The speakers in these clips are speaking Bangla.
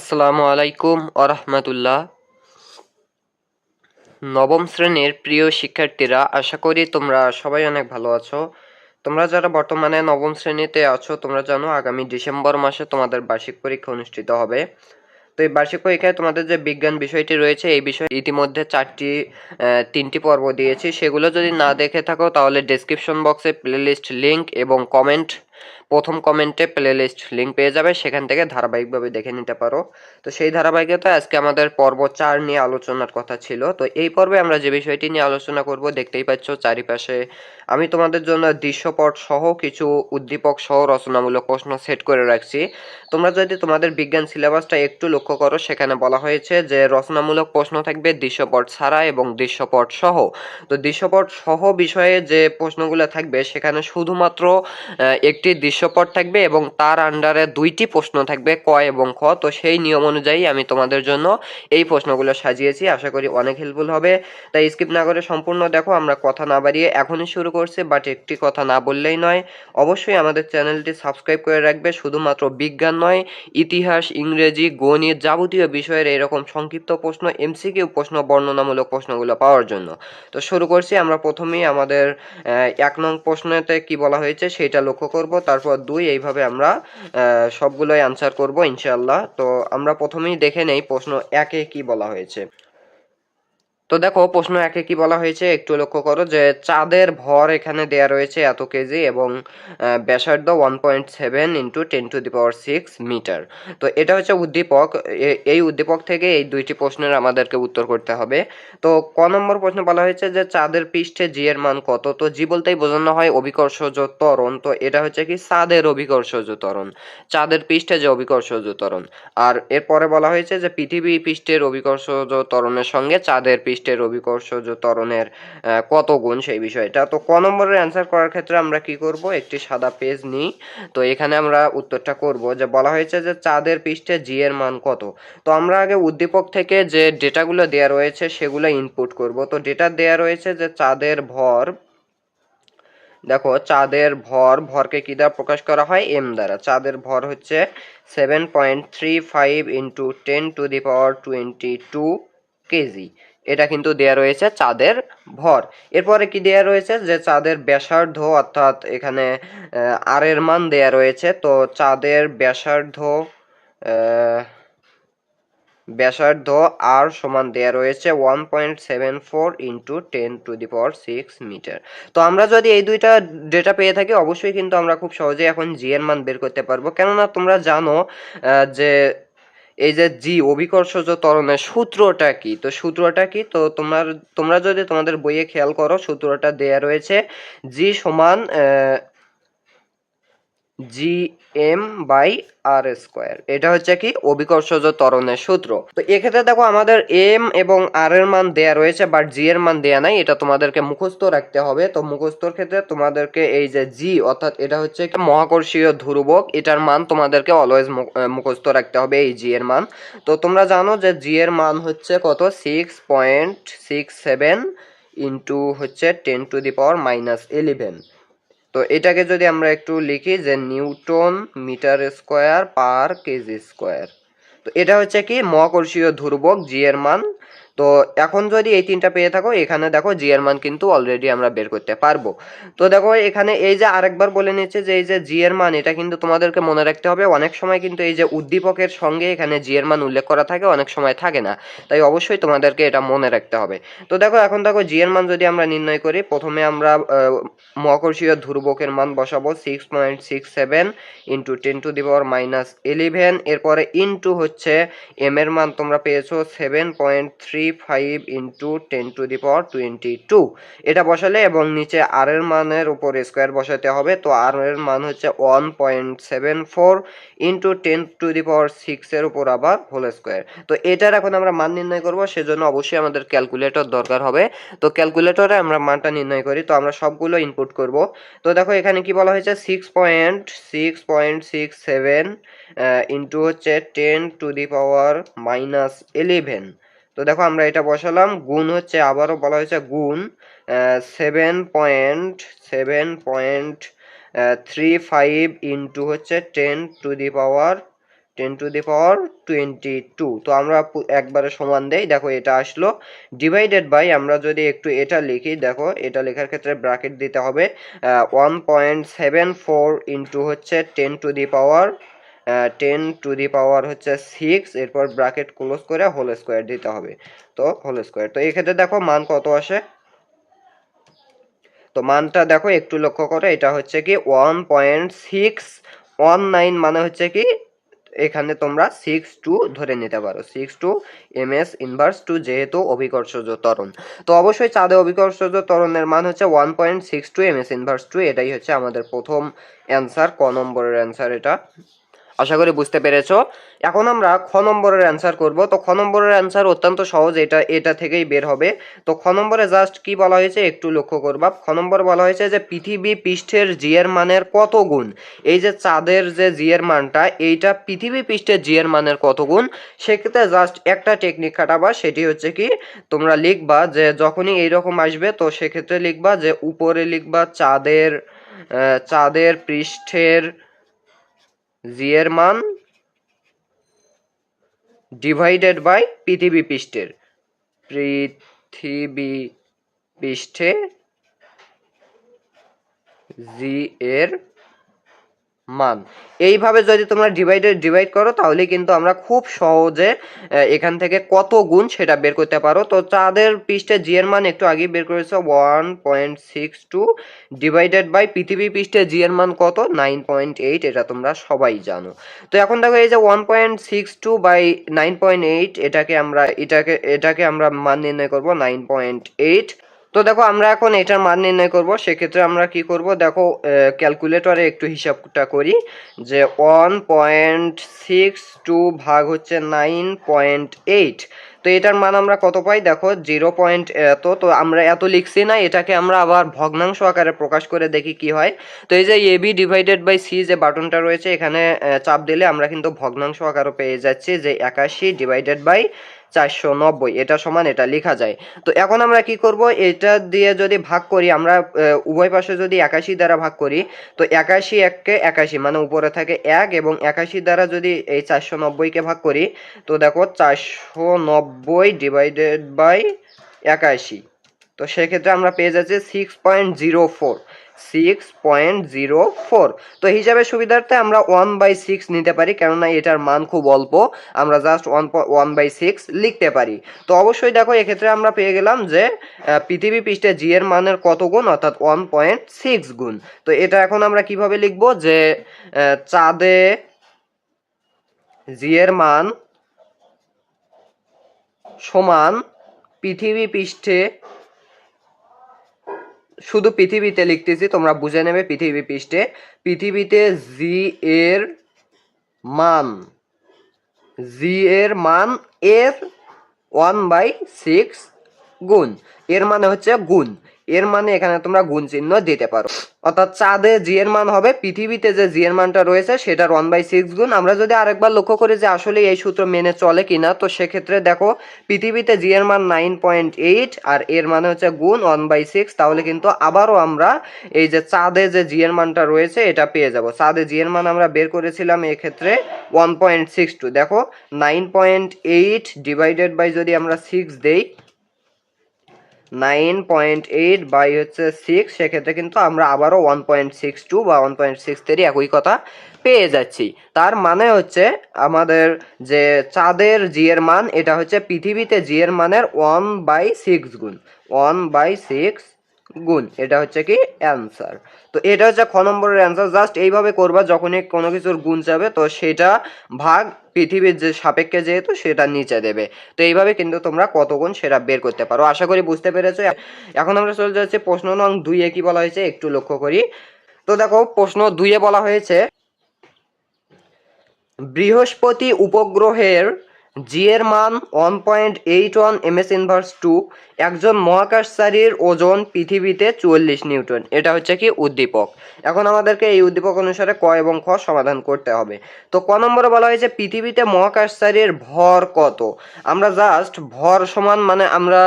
আসসালামু আলাইকুম আরহামতুল্লাহ। নবম শ্রেণির প্রিয় শিক্ষার্থীরা, আশা করি তোমরা সবাই অনেক ভালো আছো। তোমরা যারা বর্তমানে নবম শ্রেণীতে আছো, তোমরা জানো আগামী ডিসেম্বর মাসে তোমাদের বার্ষিক পরীক্ষা অনুষ্ঠিত হবে। তো এই বার্ষিক পরীক্ষায় তোমাদের যে বিজ্ঞান বিষয়টি রয়েছে, এই বিষয়ে ইতিমধ্যে চারটি তিনটি পর্ব দিয়েছি। সেগুলো যদি না দেখে থাকো, তাহলে ডেসক্রিপশন বক্সে প্লেলিস্ট লিংক এবং কমেন্ট প্রথম কমেন্টে প্লেলিস্ট লিংক পেয়ে যাবে, সেখান থেকে ধারাবাহিকভাবে দেখে নিতে পারো। তো সেই ধারাবাহিকতায় আজকে আমাদের পর্ব চার নিয়ে আলোচনার কথা ছিল। তো এই পর্বে আমরা যে বিষয়টি নিয়ে আলোচনা করব, দেখতেই পাচ্ছ চারিপাশে আমি তোমাদের জন্য দৃশ্যপট সহ কিছু উদ্দীপক সহ রচনামূলক প্রশ্ন সেট করে রাখছি। তোমরা যদি তোমাদের বিজ্ঞান সিলেবাসটা একটু লক্ষ্য করো, সেখানে বলা হয়েছে যে রচনামূলক প্রশ্ন থাকবে দৃশ্যপট ছাড়া এবং দৃশ্যপট সহ। তো দৃশ্যপট সহ বিষয়ে যে প্রশ্নগুলো থাকবে, সেখানে শুধুমাত্র একটি দৃশ্যপট থাকবে এবং তার আন্ডারে দুইটি প্রশ্ন থাকবে, ক এবং খ। তো সেই নিয়ম অনুযায়ী আমি তোমাদের জন্য এই প্রশ্নগুলো সাজিয়েছি। আশা করি অনেক হেল্পফুল হবে। তাই স্কিপ না করে সম্পূর্ণ দেখো, আমরা কথা না বাড়িয়ে এখনই শুরু করছি বাট একটি কথা না বললেই নয়, অবশ্যই আমাদের চ্যানেলটি সাবস্ক্রাইব করে রাখবে। শুধুমাত্র বিজ্ঞান নয়, ইতিহাস, ইংরেজি, গণিত যাবতীয় বিষয়ের এরকম সংক্ষিপ্ত প্রশ্ন এমসিকিউ প্রশ্ন, বর্ণনামূলক প্রশ্নগুলো পাওয়ার জন্য। তো শুরু করছি, আমরা প্রথমেই আমাদের এক নং প্রশ্নতে কি বলা হয়েছে সেটা লক্ষ্য করব। তারপর দুই, এইভাবে আমরা সবগুলোই আনসার করব ইনশাল্লাহ তো আমরা প্রথমেই দেখে নেই প্রশ্ন একে কি বলা হয়েছে। তো দেখো, প্রশ্ন একে কি বলা হয়েছে? একটু লক্ষ্য করো যে চাঁদের ভর এখানে দেয়া রয়েছে এত কেজি এবং ব্যাসার্ধ one point seven into ten to the power six metre তো এটা হচ্ছে উদ্দীপক। এই উদ্দীপক থেকে এই দুইটি প্রশ্নের আমাদেরকে উত্তর করতে হবে। তো ক নম্বর প্রশ্ন বলা হয়েছে যে চাঁদের পৃষ্ঠে জি এর মান কত? তো জি বলতেই বোঝানো হয় অভিকর্ষজ ত্বরণ। তো এটা হচ্ছে কি চাঁদের অভিকর্ষজ ত্বরণ। চাঁদের পৃষ্ঠে যে অভিকর্ষজ ত্বরণ। আর এরপরে বলা হয়েছে যে পৃথিবী পৃষ্ঠের অভিকর্ষজ ত্বরণের সঙ্গে চাঁদের পৃষ্ঠের অভিকর্ষজ ত্বরণের কত গুণ সেই বিষয়টা। তো ক নম্বরের অ্যান্সার করার ক্ষেত্রে আমরা কি করব? একটি সাদা পেজ নিই। তো এখানে আমরা উত্তরটা করব যে বলা হয়েছে যে চাঁদের পৃষ্ঠে জি এর মান কত। তো আমরা আগে উদ্দীপক থেকে যে ডেটাগুলো দেওয়া রয়েছে সেগুলো ইনপুট করব। তো ডেটা দেওয়া রয়েছে যে চাঁদের ভর, দেখো চাঁদের ভর, ভরকে কি দ্বারা প্রকাশ করা হয়? এম দ্বারা। চাঁদের ভর হচ্ছে seven point three five into ten to the power twenty two KG এটা কিন্তু দেয়া রয়েছে চাঁদের ভর। এরপরে কি দেয়া রয়েছে? যে চাঁদের ব্যাসার্ধ অর্থাৎ এখানে আর এর মান দেয়া রয়েছে, তো চাঁদের ব্যাসার্ধ ব্যাসার্ধ আর সমান দেয়া রয়েছে one point seven four into ten to the power six metre তো আমরা যদি এই দুইটা ডেটা পেয়ে থাকি, অবশ্যই কিন্তু আমরা খুব সহজেই এখন জি এর মান বের করতে পারব। কেননা তোমরা জানো যে এই যে জি, অভিকর্ষজ ত্বরণের সূত্রটা কি? তো সূত্রটা কি? তো তোমার, তোমরা যদি তোমাদের বইয়ে খেয়াল করো, সূত্রটা দেয়া রয়েছে জি সমান G M by R square এটা হচ্ছে কি অভিকর্ষজ ত্বরণের সূত্র। তো এক্ষেত্রে দেখো আমাদের এম এবং আর এর মান দেয়া রয়েছে বাট জি এর মান দেয়া নাই। এটা তোমাদেরকে মুখস্থ রাখতে হবে। তো মুখস্থর ক্ষেত্রে তোমাদেরকে এই যে জি অর্থাৎ এটা হচ্ছে মহাকর্ষীয় ধ্রুবক, এটার মান তোমাদেরকে অলওয়েজ মুখস্থ রাখতে হবে এই জি এর মান। তো তোমরা জানো যে জি এর মান হচ্ছে কত? Six point six seven into হচ্ছে ten to the power minus eleven তো এটাকে যদি আমরা একটু লিখি যে Newton metre square per KG square. তো এটা হচ্ছে কি মহাকর্ষীয় ধ্রুবক জি এর মান তো এখন যদি এই তিনটা পেয়ে থাকো, এখানে দেখো জি এর মান কিন্তু অলরেডি আমরা বের করতে পারব। তো দেখো এখানে এই যে আরেকবার বলে নিচ্ছে যে, এই যে জি এর মান, এটা কিন্তু তোমাদেরকে মনে রাখতে হবে, অনেক সময় কিন্তু এই যে উদ্দীপকের সঙ্গে এখানে জি এর মান উল্লেখ করা থাকে, অনেক সময় থাকে না। তাই অবশ্যই তোমাদেরকে এটা মনে রাখতে হবে। তো দেখো এখন দেখো জি এর মান যদি আমরা নির্ণয় করি, প্রথমে আমরা মহাকর্ষীয় ধ্রুবকের মান বসাবো six point six seven into ten to the power minus eleven এরপরে ইন্টু হচ্ছে এম এর মান তোমরা পেয়েছ seven point three five into ten to the power twenty two এটা বসালে এবং নিচে আর এর মানের উপর স্কোয়ার বসাতে হবে। তো আর এর মান হচ্ছে one point seven four into ten to the power সিক্সের উপর আবার হোল স্কোয়ার তো এটার এখন আমরা মান নির্ণয় করব, সেজন্য অবশ্যই আমাদের ক্যালকুলেটর দরকার হবে। তো ক্যালকুলেটরে আমরা মানটা নির্ণয় করি, তো আমরা সবগুলো ইনপুট করব। তো দেখো এখানে কি বলা হয়েছে? Six point six point six seven into হচ্ছে ten to the power minus eleven তো দেখো আমরা এটা বসালাম, গুণ হচ্ছে আবারও বলা হয়েছে গুণ seven point seven point three five into হচ্ছে ten to the power ten to the power twenty two তো আমরা একবারে সমান দেই, দেখো এটা আসলো। ডিভাইডেড বাই আমরা যদি একটু এটা লিখি, দেখো এটা লেখার ক্ষেত্রে ব্র্যাকেট দিতে হবে one point seven four into হচ্ছে ten to the power ten to the power হচ্ছে সিক্স এরপর ব্র্যাকেট ক্লোজ করে হোল স্কোয়ার দিতে হবে। তো হোল স্কোয়ার তো এক্ষেত্রে দেখো মান কত আসে? তো মানটা দেখো একটু লক্ষ্য করো, এটা হচ্ছে কি one point six one nine মানে হচ্ছে কি এখানে তোমরা সিক্স টু ধরে নিতে পারো। Six two m s inverse two যেহেতু অভিকর্ষজ ত্বরণ। তো অবশ্যই চাঁদে অভিকর্ষজ ত্বরণের মান হচ্ছে one point six two m s inverse two এটাই হচ্ছে আমাদের প্রথম অ্যান্সার ক নম্বরের অ্যান্সার এটা। আশা করি বুঝতে পেরেছ। এখন আমরা খ নম্বরের অ্যান্সার করব। তো খ নম্বরের অ্যান্সার অত্যন্ত সহজ, এটা এটা থেকেই বের হবে। তো খ নম্বরে জাস্ট কি বলা হয়েছে একটু লক্ষ্য করবা। খ নম্বরে বলা হয়েছে যে, পৃথিবী পৃষ্ঠের জিয়ের মানের কত গুণ? এই যে চাঁদের যে জিয়ের মানটা, এইটা পৃথিবী পৃষ্ঠের জিয়ের মানের কত গুণ? সেক্ষেত্রে জাস্ট একটা টেকনিক খাটাবা, সেটি হচ্ছে কি, তোমরা লিখবা যে, যখনই এইরকম আসবে, তো সেক্ষেত্রে লিখবা যে, উপরে লিখবা চাঁদের চাঁদের পৃষ্ঠের জিয়ের মান ডিভাইডেড বাই পৃথিবী পৃষ্ঠের। পৃথিবী পৃষ্ঠে জি এর মান। এইভাবে যদি তোমরা ডিভাইডেড ডিভাইড করো, তাহলে কিন্তু আমরা খুব সহজে এখান থেকে কত গুণ সেটা বের করতে পারো। তো চাঁদের পৃষ্ঠে জি এর মান একটু আগে বের করেছে one point six two divided by পৃথিবী পৃষ্ঠে জি এর মান কত? নাইন পয়েন্ট এইট এটা তোমরা সবাই জানো। তো এখন দেখো এই যে one point six two by nine point eight এটাকে আমরা, এটাকে এটাকে আমরা মান নির্ণয় করব নাইন পয়েন্ট এইট তো দেখো, আমরা এখন এটার মান নির্ণয় করব। সেক্ষেত্রে আমরা কি করব? দেখো ক্যালকুলেটরে একটু হিসাবটা করি যে ওয়ান পয়েন্ট সিক্স টু ভাগ হচ্ছে নাইন পয়েন্ট এইট তো এটার মান আমরা কত পাই? দেখো জিরো পয়েন্ট এত। তো আমরা এত লিখছি না, এটাকে আমরা আবার ভগ্নাংশ আকারে প্রকাশ করে দেখি কি হয়। তো এই যে এবি ডিভাইডেড বাই সি যে বাটনটা রয়েছে, এখানে চাপ দিলে আমরা কিন্তু ভগ্নাংশ আকারও পেয়ে যাচ্ছি যে একাশি ডিভাইডেড বাই চারশো নব্বই, এটা সমান এটা লেখা যায়। তো এখন আমরা কি করব? এটা দিয়ে যদি ভাগ করি, আমরা উভয় পাশে যদি একাশি দ্বারা ভাগ করি, তো একাশি এককে একাশি মানে উপরে থাকে এক এবং একাশি দ্বারা যদি এই চারশো নব্বইকে ভাগ করি, তো দেখো চারশো নব্বই ডিভাইডেড বাই একাশি। তো সেক্ষেত্রে আমরা পেয়ে যাচ্ছি six point zero four six point zero four তো হিসাবে সুবিধার্থে আমরা ওয়ান বাই সিক্স নিতে পারি, কেননা এটার মান খুব অল্প। আমরা just one one by six লিখতে পারি। তো অবশ্যই দেখো, এক্ষেত্রে আমরা পেয়ে গেলাম যে পৃথিবী পৃষ্ঠে জি এর মানের কত গুণ, অর্থাৎ ওয়ান পয়েন্ট সিক্স গুণ। তো এটা এখন আমরা কীভাবে লিখব যে চাঁদে জি এর মান সমান পৃথিবী পৃষ্ঠে শুধু পৃথিবীতে লিখতেছি, তোমরা বুঝে নেবে পৃথিবী পৃষ্ঠে। পৃথিবীতে জি এর মান জি এর মান এর ওয়ান বাই সিক্স গুণ। এর মানে হচ্ছে গুণ। এর মানে এখানে তোমরা গুণ চিহ্ন দিতে পারো। অর্থাৎ চাঁদে জি এর মান হবে, পৃথিবীতে যে জি এর মানটা রয়েছে, সেটার ওয়ান বাই সিক্স গুণ। আমরা যদি আরেকবার লক্ষ্য করি যে আসলে এই সূত্র মেনে চলে কিনা, তো সেক্ষেত্রে দেখো, পৃথিবীতে জি এর মান নাইন পয়েন্ট এইট আর এর মানে হচ্ছে গুণ ওয়ান বাই সিক্স তাহলে কিন্তু আবারও আমরা এই যে চাঁদে যে জি এর মানটা রয়েছে, এটা পেয়ে যাব। চাঁদে জি এর মান আমরা বের করেছিলাম এক্ষেত্রে ওয়ান পয়েন্ট সিক্স টু দেখো nine point eight divided by যদি আমরা সিক্স দেই নাইন পয়েন্ট এইট বাই হচ্ছে সিক্স সেক্ষেত্রে কিন্তু আমরা আবারও ওয়ান পয়েন্ট সিক্স টু বা ওয়ান পয়েন্ট সিক্স থ্রি একই কথা পেয়ে যাচ্ছি। তার মানে হচ্ছে আমাদের যে চাঁদের জিয়ের মান, এটা হচ্ছে পৃথিবীতে জিয়ের মানের ওয়ান বাই সিক্স গুণ। ওয়ান বাই সিক্স গুণ, এটা হচ্ছে কি অ্যান্সার তো এটা হচ্ছে খ নম্বরের অ্যান্সার জাস্ট এইভাবে করবা যখনই কোনো কিছুর গুণ যাবে, তো সেটা ভাগ পৃথিবীর যে সাপেক্ষে যেহেতু সেটা নিচে দেবে। তো এইভাবে কিন্তু তোমরা কত গুণ সেটা বের করতে পারো। আশা করি বুঝতে পেরেছ। এখন আমরা চলে যাচ্ছি প্রশ্ন নং দুইয়ে কি বলা হয়েছে একটু লক্ষ্য করি। তো দেখো, প্রশ্ন দুইয়ে বলা হয়েছে, বৃহস্পতি উপগ্রহের জি এর মান one point eight one m s inverse two একজন মহাকাশচারীর ওজন পৃথিবীতে চুয়াল্লিশ নিউটন। এটা হচ্ছে কি উদ্দীপক। এখন আমাদেরকে এই উদ্দীপক অনুসারে ক এবং খ সমাধান করতে হবে। তো ক নম্বরে বলা হয়েছে, পৃথিবীতে মহাকাশচারীর ভর কত? আমরা জাস্ট ভর সমান মানে আমরা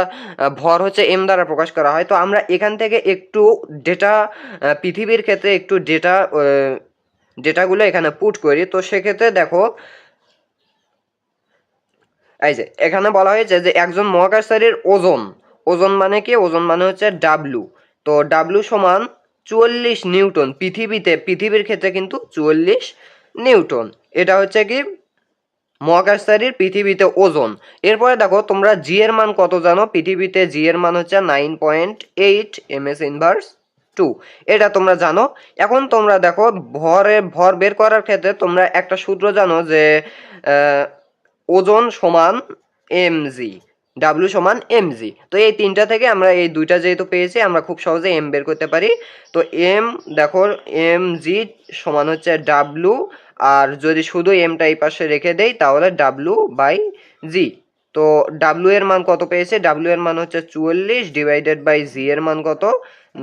ভর হচ্ছে এম দ্বারা প্রকাশ করা হয়। তো আমরা এখান থেকে একটু ডেটা পৃথিবীর ক্ষেত্রে একটু ডেটা ডেটাগুলো এখানে পুট করি। তো সেক্ষেত্রে দেখো এই যে, এখানে বলা হয়েছে যে একজন মহাকাশচারীর ওজন ওজন মানে কি? ওজন মানে হচ্ছে ডাব্লু তো ডাব্লু সমান চুয়াল্লিশ নিউটন। পৃথিবীতে, পৃথিবীর ক্ষেত্রে কিন্তু চুয়াল্লিশ নিউটন। এটা হচ্ছে কি? মহাকাশচারীর পৃথিবীতে ওজন। এরপরে দেখো, তোমরা জি এর মান কত জানো? পৃথিবীতে জি এর মান হচ্ছে nine point eight m s inverse two এটা তোমরা জানো। এখন তোমরা দেখো, ভরে, ভর বের করার ক্ষেত্রে তোমরা একটা সূত্র জানো যে ওজন সমান এম জি ডাব্লিউ সমান এম জি তো এই তিনটা থেকে আমরা এই দুইটা যেহেতু পেয়েছি, আমরা খুব সহজে এম বের করতে পারি। তো এম দেখো এম জি সমান হচ্ছে ডাব্লু আর যদি শুধু এমটা এই পাশে রেখে দেই, তাহলে ডাব্লু বাই জি তো ডাব্লু এর মান কত পেয়েছে? ডাব্লু এর মান হচ্ছে চুয়াল্লিশ ডিভাইডেড বাই জি এর মান কত?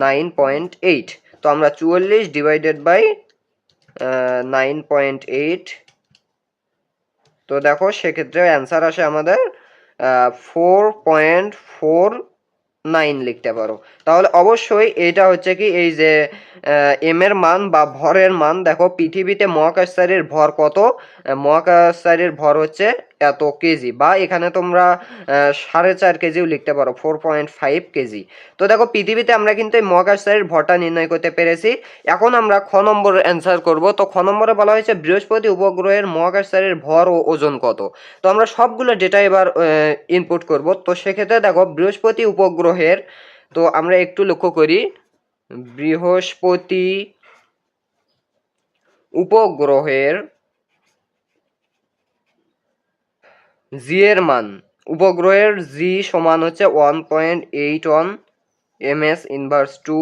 নাইন পয়েন্ট এইট তো আমরা চুয়াল্লিশ divided by nine point eight তো দেখো সেক্ষেত্রে অ্যান্সার আসে আমাদের ফোর পয়েন্ট ফোর নাইন লিখতে পারো। তাহলে অবশ্যই এটা হচ্ছে কি এই যে এম এর মান বা ভরের মান, দেখো পৃথিবীতে মহাকাশচারীর ভর কত? মহাকাশচারীর ভর হচ্ছে এত কেজি বা এখানে তোমরা সাড়ে চার কেজিও লিখতে পারো ফোর পয়েন্ট ফাইভ কেজি। তো দেখো, পৃথিবীতে আমরা কিন্তু এই মহাকাশচারীর ভরটা নির্ণয় করতে পেরেছি। এখন আমরা খ নম্বর অ্যান্সার করব। তো খ নম্বরে বলা হয়েছে, বৃহস্পতি উপগ্রহের মহাকাশচারীর ভর ও ওজন কত? তো আমরা সবগুলো ডেটা এবার ইনপুট করব। তো সেক্ষেত্রে দেখো, বৃহস্পতি উপগ্রহের, তো আমরা একটু লক্ষ্য করি, বৃহস্পতি উপগ্রহের জি এর মান। উপগ্রহের জি সমান হচ্ছে one point eight one m s inverse two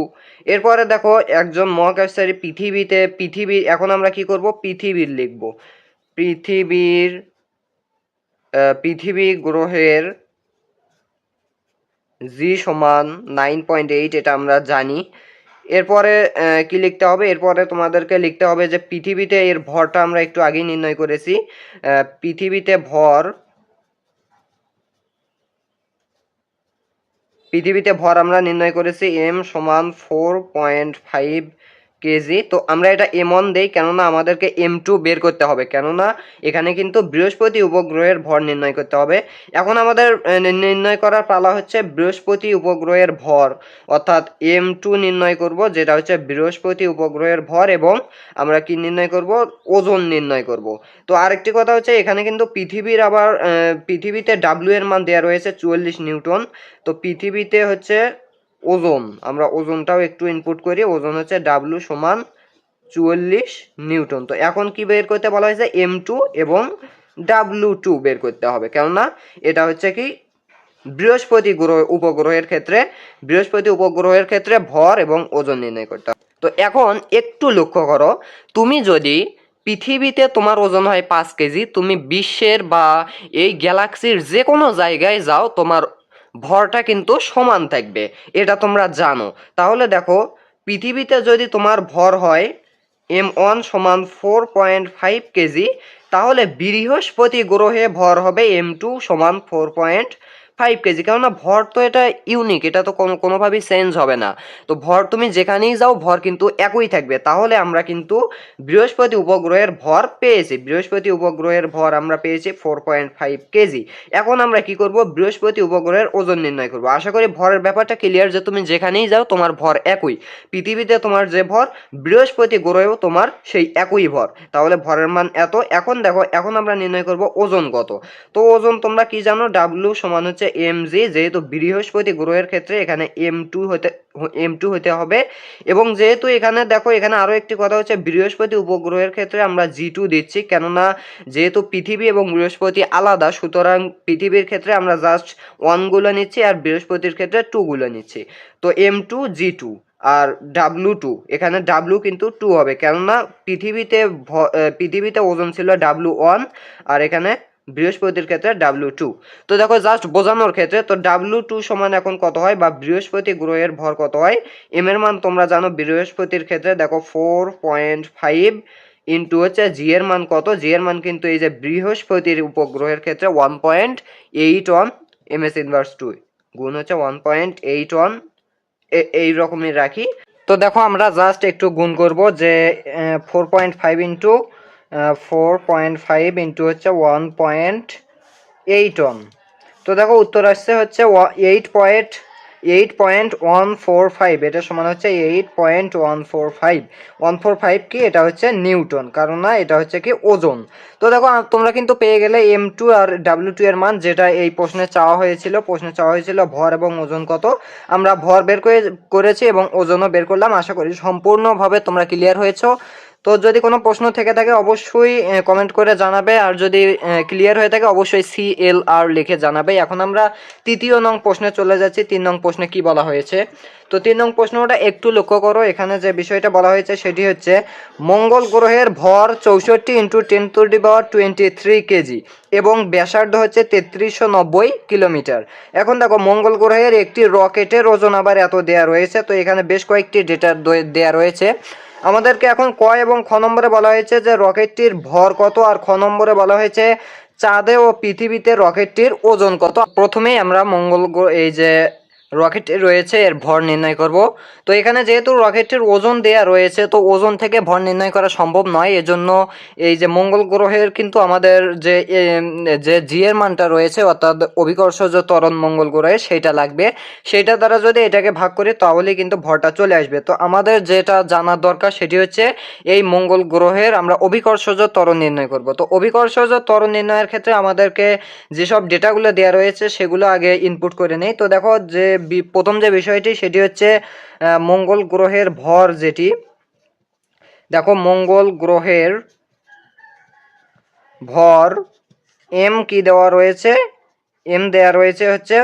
এরপরে দেখো, একজন মহাকাশচারী পৃথিবীতে, পৃথিবী, এখন আমরা কি করব? পৃথিবীর লিখব। পৃথিবীর পৃথিবী গ্রহের জি সমান নাইন পয়েন্ট এইট এটা আমরা জানি। এরপরে কি লিখতে হবে? এরপরে তোমাদেরকে লিখতে হবে যে, পৃথিবীতে এর ভরটা আমরা একটু আগেই নির্ণয় করেছি। পৃথিবীতে ভর পৃথিবীতে ভর আমরা নির্ণয় করেছি এম সমান ফোর পয়েন্ট ফাইভ কেজি, তো আমরা এটা এম ওয়ান দেই, কেননা আমাদেরকে এম টু বের করতে হবে। কেননা এখানে কিন্তু বৃহস্পতি উপগ্রহের ভর নির্ণয় করতে হবে। এখন আমাদের নির্ণয় করার পালা হচ্ছে বৃহস্পতি উপগ্রহের ভর। অর্থাৎ এম টু নির্ণয় করব, যেটা হচ্ছে বৃহস্পতি উপগ্রহের ভর এবং আমরা কি নির্ণয় করব? ওজন নির্ণয় করব। তো আরেকটি কথা হচ্ছে, এখানে কিন্তু পৃথিবীর আবার পৃথিবীতে ডাব্লিউ এর মান দেওয়া রয়েছে চুয়াল্লিশ নিউটন। তো পৃথিবীতে হচ্ছে ওজন, আমরা ওজনটাও একটু ইনপুট করি, ওজন হচ্ছে ডাব্লু সমান চুয়াল্লিশ নিউটন। তো এখন কি বের করতে বলা হয়েছে? এম টু এবং ডাব্লু টু বের করতে হবে, কেননা এটা হচ্ছে কি বৃহস্পতি গ্রহ, উপগ্রহের ক্ষেত্রে, বৃহস্পতি উপগ্রহের ক্ষেত্রে ভর এবং ওজন নির্ণয় করতে হবে। তো এখন একটু লক্ষ্য করো, তুমি যদি পৃথিবীতে তোমার ওজন হয় পাঁচ কেজি, তুমি বিশ্বের বা এই গ্যালাক্সির যে কোনো জায়গায় যাও, তোমার ভরটা কিন্তু সমান থাকবে। এটা তোমরা জানো। তাহলে দেখো, পৃথিবীতে যদি তোমার ভর হয় এম ওয়ান সমান ফোর পয়েন্ট ফাইভ কেজি, তাহলে বৃহস্পতি গ্রহে ভর হবে এম টু সমান ফোর পয়েন্ট ফাইভ কেজি কেননা ভর তো এটা ইউনিক এটা তো কোনো কোনোভাবেই চেঞ্জ হবে না। তো ভর তুমি যেখানেই যাও, ভর কিন্তু একই থাকবে। তাহলে আমরা কিন্তু বৃহস্পতি উপগ্রহের ভর পেয়েছি। বৃহস্পতি উপগ্রহের ভর আমরা পেয়েছি ফোর পয়েন্ট ফাইভ কেজি এখন আমরা কি করব? বৃহস্পতি উপগ্রহের ওজন নির্ণয় করব। আশা করি ভরের ব্যাপারটা ক্লিয়ার যে তুমি যেখানেই যাও, তোমার ভর একই। পৃথিবীতে তোমার যে ভর, বৃহস্পতি গ্রহেও তোমার সেই একই ভর। তাহলে ভরের মান এত। এখন দেখো, এখন আমরা নির্ণয় করব ওজন কত। তো ওজন তোমরা কি জানো? ডাব্লু সমান হচ্ছে এম জি যেহেতু বৃহস্পতি গ্রহের ক্ষেত্রে এখানে এম টু হতে এম টু হতে হবে। এবং যেহেতু এখানে দেখো, এখানে আরও একটি কথা হচ্ছে বৃহস্পতি উপগ্রহের ক্ষেত্রে আমরা জি টু দিচ্ছি। কেননা যেহেতু পৃথিবী এবং বৃহস্পতি আলাদা, সুতরাং পৃথিবীর ক্ষেত্রে আমরা জাস্ট ওয়ানগুলো নিচ্ছি আর বৃহস্পতির ক্ষেত্রে টুগুলো নিচ্ছি। তো এম টু জি টু আর ডাব্লু টু এখানে ডাব্লু কিন্তু টু হবে। কেননা পৃথিবীতে পৃথিবীতে ওজন ছিল ডাব্লু ওয়ান আর এখানে বৃহস্পতির ক্ষেত্রে ডাব্লু টু তো দেখো জাস্ট বোঝানোর ক্ষেত্রে, তো ডাব্লু টু সমান এখন কত হয় বা বৃহস্পতি গ্রহের ভর কত হয়? এম এর মান তোমরা জানো, বৃহস্পতির ক্ষেত্রে দেখো ফোর পয়েন্ট ফাইভ ইন্টু হচ্ছে জি এর মান কত? জি এর মান কিন্তু এই যে বৃহস্পতির উপগ্রহের ক্ষেত্রে one point eight one m s inverse two গুণ হচ্ছে ওয়ান পয়েন্ট এইট ওয়ান এই রকমই রাখি। তো দেখো আমরা জাস্ট একটু গুণ করব যে four point five into four point five into হচ্ছে ওয়ান পয়েন্ট এইট ওয়ান তো দেখো উত্তর আসছে হচ্ছে eight point eight point one four five এটা সমান হচ্ছে eight point one four five one four five কি? এটা হচ্ছে নিউটন, কারণ না এটা হচ্ছে কি? ওজন। তো দেখো তোমরা কিন্তু পেয়ে গেলে এম টু আর ডাব্লিউ টু এর মান, যেটা এই প্রশ্নে চাওয়া হয়েছিল, প্রশ্নে চাওয়া হয়েছিল ভর এবং ওজন কত। আমরা ভর বের করে, করেছি এবং ওজনও বের করলাম। আশা করি সম্পূর্ণভাবে তোমরা ক্লিয়ার হয়েছো। তো যদি কোনো প্রশ্ন থেকে থাকে, অবশ্যই কমেন্ট করে জানাবে। আর যদি ক্লিয়ার হয়ে থাকে, অবশ্যই সি এল আর লিখে জানাবে। এখন আমরা তৃতীয় নং প্রশ্নে চলে যাচ্ছি। তিন নং প্রশ্নে কি বলা হয়েছে? তো তিন নং প্রশ্নটা একটু লক্ষ্য করো। এখানে যে বিষয়টা বলা হয়েছে, সেটি হচ্ছে মঙ্গল গ্রহের ভর চৌষট্টি into ten to the power twenty three kg এবং ব্যাসার্ধ হচ্ছে তেত্রিশশো নব্বই কিলোমিটার। এখন দেখো, মঙ্গল গ্রহের একটি রকেটের ওজন আবার এত দেয়া রয়েছে। তো এখানে বেশ কয়েকটি ডেটা দেয়া রয়েছে। আমাদেরকে এখন ক এবং খ নম্বরে বলা হয়েছে যে রকেটটির ভর কত আর খ নম্বরে বলা হয়েছে চাঁদে ও পৃথিবীতে রকেটটির ওজন কত? প্রথমেই আমরা মঙ্গল এই যে রকেট রয়েছে, এর ভর নির্ণয় করব। তো এখানে যেহেতু রকেটের ওজন দেয়া রয়েছে, তো ওজন থেকে ভর নির্ণয় করা সম্ভব নয়। এজন্য এই যে মঙ্গল গ্রহের কিন্তু আমাদের যে যে জি এর মানটা রয়েছে, অর্থাৎ অভিকর্ষজ ত্বরণ মঙ্গল গ্রহে সেইটা লাগবে। সেইটা দ্বারা যদি এটাকে ভাগ করি, তাহলে কিন্তু ভরটা চলে আসবে। তো আমাদের যেটা জানার দরকার সেটি হচ্ছে, এই মঙ্গল গ্রহের আমরা অভিকর্ষজ ত্বরণ নির্ণয় করব। তো অভিকর্ষজ ত্বরণ নির্ণয়ের ক্ষেত্রে আমাদেরকে যেসব ডেটাগুলো দেওয়া রয়েছে, সেগুলো আগে ইনপুট করে নেই। তো দেখো যে প্রথম যে বিষয়টি সেটি হচ্ছে মঙ্গল গ্রহের ভর যেটি। দেখো, মঙ্গল গ্রহের ভর এম কি দেওয়া রয়েছে? এম দেওয়া রয়েছে হচ্ছে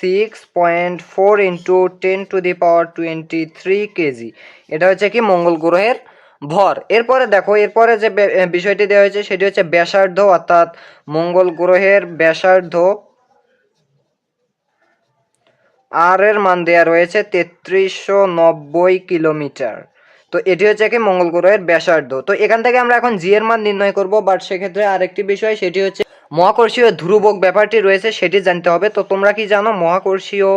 six point four into ten to the power twenty three kg এটা হচ্ছে কি? মঙ্গল গ্রহের ভর। এরপরে দেখো, এরপরে যে বিষয়টি দেওয়া হয়েছে সেটি হচ্ছে ব্যাসার্ধ, অর্থাৎ মঙ্গল গ্রহের ব্যাসার্ধ আর এর মান দেওয়া রয়েছে তেত্রিশশো নব্বই কিলোমিটার। তো এটি হচ্ছে কি মঙ্গল গ্রহের ব্যাসার্ধ। তো এখান থেকে আমরা এখন জি এর মান নির্ণয় করব বাট সেক্ষেত্রে আরেকটি বিষয়, সেটি হচ্ছে মহাকর্ষীয় ধ্রুবক ব্যাপারটি রয়েছে, সেটি জানতে হবে। তো তোমরা কি জানো, মহাকর্ষীয়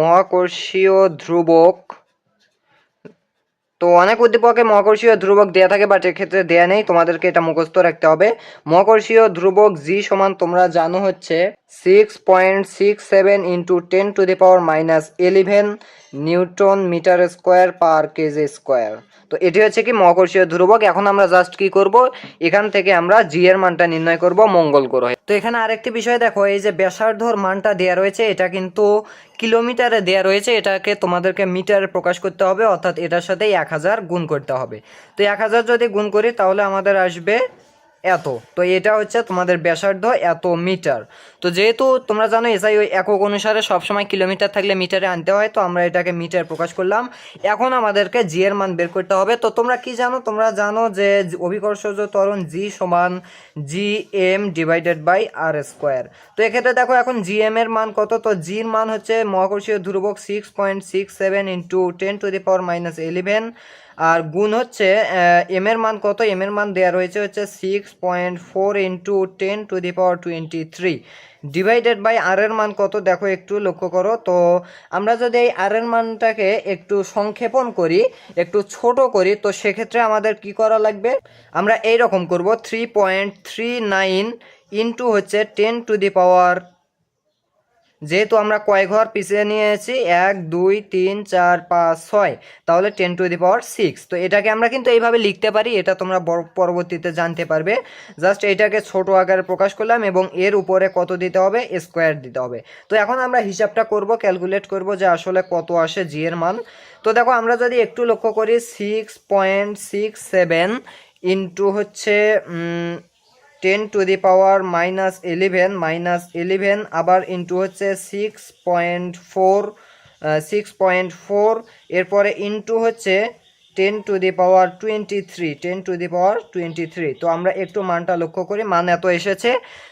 মহাকর্ষীয় ধ্রুবক? তো অনেক উদ্দীপকে মহাকর্ষীয় ধ্রুবক দেয়া থাকে বাট এক্ষেত্রে দেয়া নেই, তোমাদেরকে এটা মুখস্থ রাখতে হবে। মহাকর্ষীয় ধ্রুবক জি সমান তোমরা জানো হচ্ছে six point six seven into ten to the power minus eleven newton metre square per kg square তো এটি হচ্ছে কি মহাকর্ষীয় ধ্রুবক। এখন আমরা জাস্ট কি করব? এখান থেকে আমরা জি এর মানটা নির্ণয় করব মঙ্গল গ্রহে। তো এখানে আরেকটি বিষয় দেখো, এই যে ব্যাসার্ধর মানটা দেয়া রয়েছে, এটা কিন্তু কিলোমিটারে দেয়া রয়েছে, এটাকে তোমাদেরকে মিটারে প্রকাশ করতে হবে, অর্থাৎ এটার সাথে এক হাজার গুণ করতে হবে। তো এক হাজার যদি গুণ করি, তাহলে আমাদের আসবে এত। তো এটা হচ্ছে তোমাদের ব্যাসার্ধ এত মিটার। তো যেহেতু তোমরা জানো এসআই ওই একক অনুসারে সবসময় কিলোমিটার থাকলে মিটারে আনতে হয়, তো আমরা এটাকে মিটার প্রকাশ করলাম। এখন আমাদেরকে জি এর মান বের করতে হবে। তো তোমরা কি জানো, তোমরা জানো যে অভিকর্ষজ ত্বরণ জি সমান G M divided by R square তো এক্ষেত্রে দেখো, এখন জি এম এর মান কত? তো জির মান হচ্ছে মহাকর্ষীয় ধ্রুবক six point six seven into ten to the power minus eleven আর গুণ হচ্ছে এম এর মান কত? এম এর মান দেওয়া রয়েছে হচ্ছে six point four into ten to the power twenty three divided by R এর মান কত? দেখো একটু লক্ষ্য করো। তো আমরা যদি এই আর এর মানটাকে একটু সংক্ষেপণ করি, একটু ছোট করি, তো সেক্ষেত্রে আমাদের কি করা লাগবে? আমরা এই রকম করব three point three nine into হচ্ছে টেন টু দি পাওয়ার যেহেতু আমরা কয় ঘর পিছিয়ে নিয়েছি? এক, দুই, তিন, চার, পাঁচ, ছয়। তাহলে ten to the power six তো এটাকে আমরা কিন্তু এইভাবে লিখতে পারি, এটা তোমরা বর- পরবর্তীতে জানতে পারবে। জাস্ট এটাকে ছোট আকারে প্রকাশ করলাম এবং এর উপরে কত দিতে হবে? স্কোয়ার দিতে হবে। তো এখন আমরা হিসাবটা করব ক্যালকুলেট করব যে আসলে কত আসে জি এর মান। তো দেখো, আমরা যদি একটু লক্ষ্য করি six point six seven into হচ্ছে ten to the power minus eleven minus eleven আবার ইন্টু হচ্ছে six point four six point four এরপরে ইন্টু হচ্ছে ten to the power twenty three ten to the power twenty three তো আমরা একটু মানটা লক্ষ্য করি, মান এত এসেছে।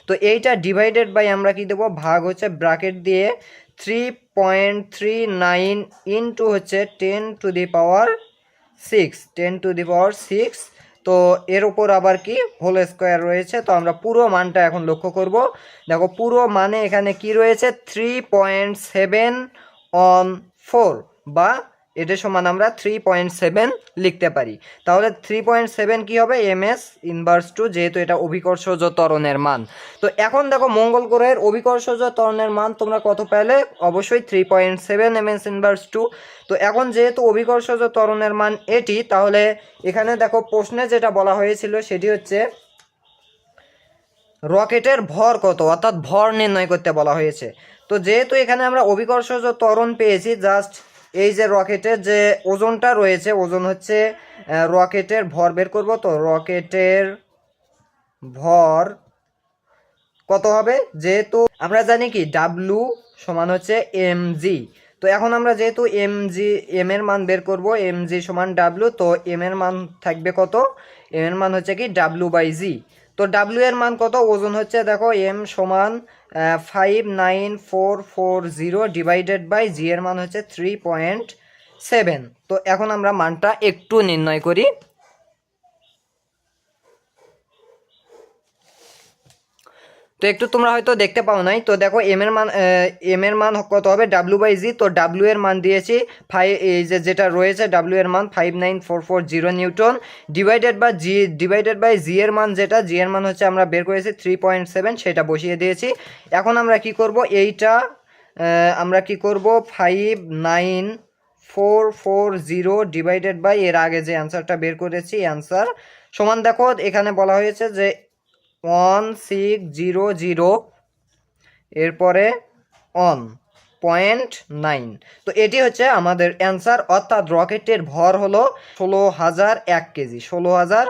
তো এইটা ডিভাইডেড বাই আমরা কি দেবো? ভাগ হচ্ছে ব্র্যাকেট দিয়ে three point three nine into হচ্ছে ten to the power six ten to the power six তো এর উপর আবার কি? হোল স্কোয়ার রয়েছে। তো আমরা পুরো মানটা এখন লক্ষ্য করব। দেখো, পুরো মানে এখানে কি রয়েছে? Three point seven on four বা এটা সমান আমরা থ্রি পয়েন্ট সেভেন লিখতে পারি। তাহলে থ্রি পয়েন্ট সেভেন কী হবে? এম এস ইনভার্স টু যেহেতু এটা অভিকর্ষজ ত্বরণের মান। তো এখন দেখো মঙ্গল গ্রহের অভিকর্ষজ ত্বরণের মান তোমরা কত পেলে? অবশ্যই three point seven m s inverse two তো এখন যেহেতু অভিকর্ষজ ত্বরণের মান এটি, তাহলে এখানে দেখো প্রশ্নে যেটা বলা হয়েছিল সেটি হচ্ছে রকেটের ভর কত? অর্থাৎ ভর নির্ণয় করতে বলা হয়েছে। তো যেহেতু এখানে আমরা অভিকর্ষজ ত্বরণ পেয়েছি জাস্ট এই যে রকেটের যে ওজনটা রয়েছে, ওজন হচ্ছে রকেটের ভর বের করব তো, রকেটের ভর কত হবে? যেহেতু আমরা জানি কি ডাব্লু সমান হচ্ছে এম জি তো এখন আমরা যেহেতু এম জি এম এর মান বের করব এম জি সমান ডাব্লু তো এম এর মান থাকবে কত? এম এর মান হচ্ছে কি ডাব্লু বাই জি তো ডাব্লু এর মান কত? ওজন হচ্ছে দেখো এম সমান five nine four four zero divided by g এর মান হচ্ছে থ্রি পয়েন্ট সেভেন তো এখন আমরা মানটা একটু নির্ণয় করি। তো একটু তোমরা হয়তো দেখতে পাও নাই। তো দেখো এম এর মান এম এর মান কত হবে? ডাব্লু বাই জি তো ডাব্লু এর মান দিয়েছি ফাইভ এই যে যেটা রয়েছে ডাব্লু এর মান five nine four four zero newton divided by g divided by জি এর মান যেটা জি এর মান হচ্ছে আমরা বের করেছি থ্রি পয়েন্ট সেভেন সেটা বসিয়ে দিয়েছি। এখন আমরা কি করব? এইটা আমরা কি করব? Five nine four four zero divided by এর আগে যে অ্যান্সারটা বের করেছি অ্যান্সার সমান দেখো, এখানে বলা হয়েছে যে ওয়ান সিক্স জিরো জিরো এরপরে অন পয়েন্ট নাইন তো এটি হচ্ছে আমাদের অ্যান্সার অর্থাৎ রকেটের ভর হলো ষোলো হাজার এক কেজি। ষোলো হাজার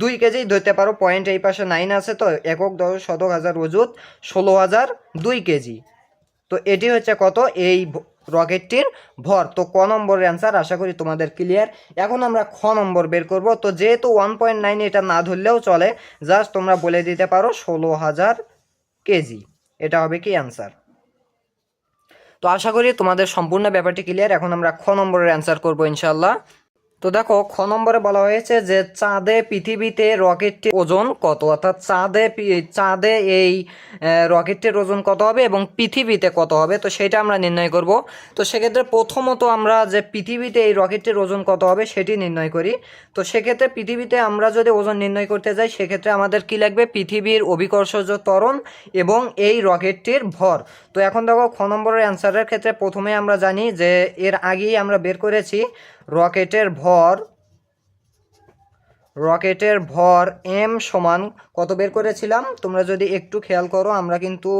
দুই কেজি ধরতে পারো পয়েন্ট এই পাশে নাইন আছে তো, একক দশ শতক হাজার ওজুত ষোলো হাজার দুই কেজি। তো এটি হচ্ছে কত? এই রকেটটির ভর। তো ক নম্বরের অ্যান্সার আশা করি তোমাদের ক্লিয়ার এখন আমরা খ নম্বর বের করব। তো যেহেতু ওয়ান পয়েন্ট নাইন এটা না ধরলেও চলে জাস্ট তোমরা বলে দিতে পারো ষোলো হাজার কেজি এটা হবে কি অ্যান্সার তো আশা করি তোমাদের সম্পূর্ণ ব্যাপারটি ক্লিয়ার এখন আমরা খ নম্বরের অ্যান্সার করব ইনশাল্লাহ তো দেখো, খ নম্বরে বলা হয়েছে যে চাঁদে পৃথিবীতে রকেটটির ওজন কত? অর্থাৎ চাঁদে চাঁদে এই রকেটটির ওজন কত হবে এবং পৃথিবীতে কত হবে? তো সেটা আমরা নির্ণয় করব। তো সেক্ষেত্রে প্রথমত আমরা যে পৃথিবীতে এই রকেটটির ওজন কত হবে সেটি নির্ণয় করি। তো সেক্ষেত্রে পৃথিবীতে আমরা যদি ওজন নির্ণয় করতে যাই, সেক্ষেত্রে আমাদের কি লাগবে? পৃথিবীর অভিকর্ষজ ত্বরণ এবং এই রকেটটির ভর। তো এখন দেখো, খ নম্বরের অ্যান্সারের ক্ষেত্রে প্রথমে আমরা জানি যে এর আগেই আমরা বের করেছি রকেটের ভর রকেটের ভর এম সমান কত বের করেছিলাম? তোমরা যদি একটু খেয়াল করো, আমরা কিন্তু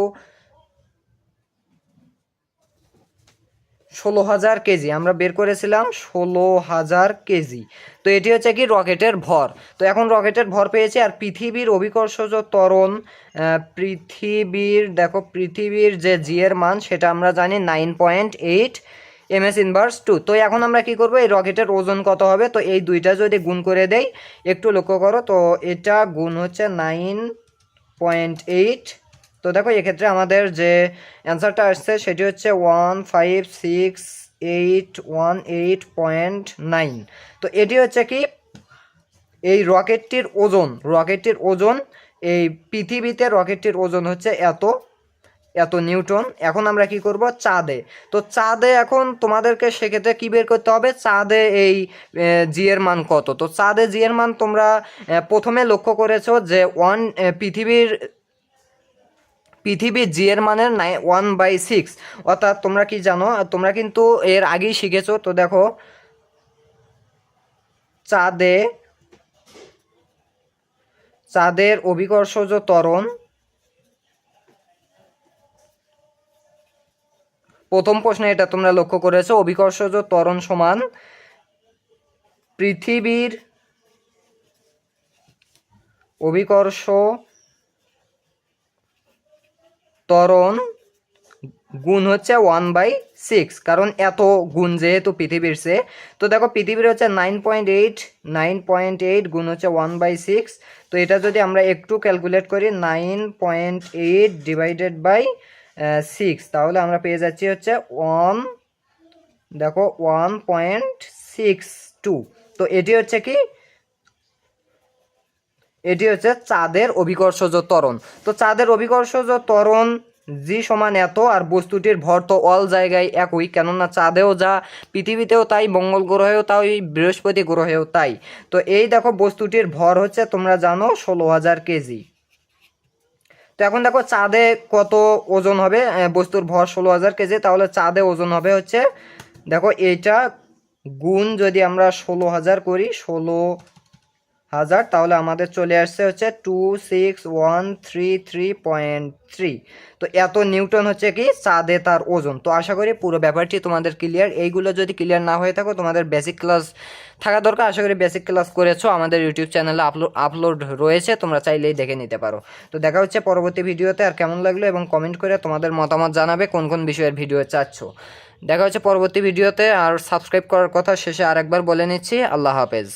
ষোলো হাজার কেজি, আমরা বের করেছিলাম ষোলো হাজার কেজি। তো এটি হচ্ছে কি রকেটের ভর। তো এখন রকেটের ভর পেয়েছি, আর পৃথিবীর অভিকর্ষজ ত্বরণ পৃথিবীর, দেখো, পৃথিবীর যে জি এর মান, সেটা আমরা জানি nine point eight m s inverse two তো এখন আমরা কি করব? এই রকেটের ওজন কত হবে? তো এই দুইটা যদি গুণ করে দেই, একটু লক্ষ্য করো, তো এটা গুণ হচ্ছে নাইন পয়েন্ট এইট তো দেখো, এক্ষেত্রে আমাদের যে অ্যান্সারটা আসছে, সেটি হচ্ছে one five six eight one eight point nine তো এটি হচ্ছে কি? এই রকেটটির ওজন রকেটটির ওজন, এই পৃথিবীতে রকেটটির ওজন হচ্ছে এত। এত নিউটন, এখন আমরা কি করব? চাঁদে। তো চাঁদে এখন তোমাদেরকে সেক্ষেত্রে কী বের করতে হবে? চাঁদে এই জি এর মান কত? তো চাঁদে জি এর মান তোমরা প্রথমে লক্ষ্য করেছ যে ওয়ান পৃথিবীর পৃথিবীর জি এর মানের নাই ওয়ান বাই সিক্স অর্থাৎ তোমরা কি জানো? তোমরা কিন্তু এর আগেই শিখেছো। তো দেখো, চাঁদে, চাঁদের অভিকর্ষজ ত্বরণ প্রথম প্রশ্নে এটা তোমরা লক্ষ্য করেছ, অভিকর্ষজ ত্বরণ সমান পৃথিবীর অভিকর্ষ ত্বরণ গুণ হচ্ছে ওয়ান বাই সিক্স কারণ এত গুণ যেহেতু পৃথিবীর সে তো দেখো পৃথিবীর হচ্ছে nine point eight nine point eight গুণ হচ্ছে ওয়ান বাই সিক্স তো এটা যদি আমরা একটু ক্যালকুলেট করি nine point eight divided by six তাহলে আমরা পেয়ে যাচ্ছি হচ্ছে ওয়ান দেখো ওয়ান পয়েন্ট সিক্স টু তো এটি হচ্ছে কি? এটি হচ্ছে চাঁদের অভিকর্ষজ ত্বরণ। তো চাঁদের অভিকর্ষজ ত্বরণ জি সমান এত আর বস্তুটির ভর তো অল জায়গায় একই। কেননা চাঁদেও যা, পৃথিবীতেও তাই, মঙ্গল গ্রহেও তাই, বৃহস্পতি গ্রহেও তাই। তো এই দেখো বস্তুটির ভর হচ্ছে তোমরা জানো ষোলো হাজার কেজি। তো এখন দেখো চাঁদে কত ওজন হবে? বস্তুর ভর ষোলো হাজার কেজি, তাহলে চাঁদে ওজন হবে হচ্ছে, দেখো এইটা গুণ যদি আমরা ষোলো হাজার করি, ষোলো হাজার, তাহলে আমাদের চলে আসছে হচ্ছে two six one three three point three তো এত নিউটন হচ্ছে কি? চাঁদে তার ওজন। তো আশা করি পুরো ব্যাপারটি তোমাদের ক্লিয়ার এইগুলো যদি ক্লিয়ার না হয়ে থাকো, তোমাদের বেসিক ক্লাস থাকা দরকার। আশা করি বেসিক ক্লাস করেছ। আমাদের ইউটিউব চ্যানেলে আপলোড আপলোড রয়েছে। তোমরা চাইলেই দেখে নিতে পারো। তো দেখা হচ্ছে পরবর্তী ভিডিওতে। আর কেমন লাগল এবং কমেন্ট করে তোমাদের মতামত জানাবে কোন কোন বিষয়ের ভিডিও চাচ্ছ। দেখা হচ্ছে পরবর্তী ভিডিওতে। আর সাবস্ক্রাইব করার কথা শেষে আরেকবার বলে নিচ্ছি। আল্লাহ হাফেজ।